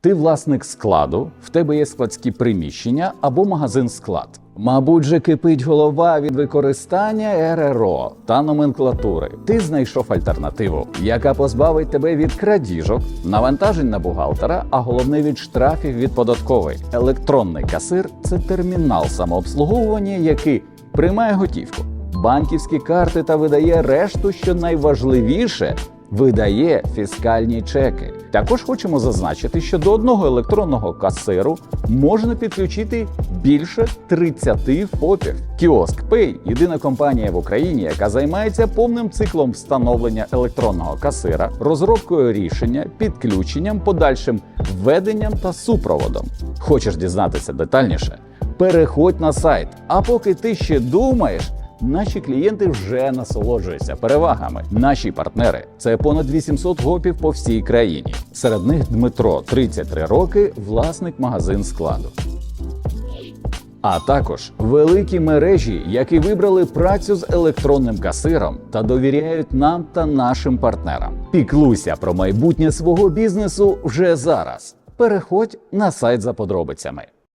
Ти власник складу, в тебе є складські приміщення або магазин-склад. Мабуть, же кипить голова від використання РРО та номенклатури. Ти знайшов альтернативу, яка позбавить тебе від крадіжок, навантажень на бухгалтера, а головне від штрафів від податкової. Електронний касир це термінал самообслуговування, який приймає готівку, банківські карти та видає решту, що найважливіше видає фіскальні чеки. Також хочемо зазначити, що до одного електронного касиру можна підключити більше 30 ФОПів. Кіоск Pay – єдина компанія в Україні, яка займається повним циклом встановлення електронного касира, розробкою рішення, підключенням, подальшим введенням та супроводом. Хочеш дізнатися детальніше? Переходь на сайт. А поки ти ще думаєш. Наші клієнти вже насолоджуються перевагами. Наші партнери це понад 800 гопів по всій країні. Серед них Дмитро, 33 роки, власник магазин складу. А також великі мережі, які вибрали працю з електронним касиром та довіряють нам та нашим партнерам. Піклуйся про майбутнє свого бізнесу вже зараз. Переходь на сайт за подробицями.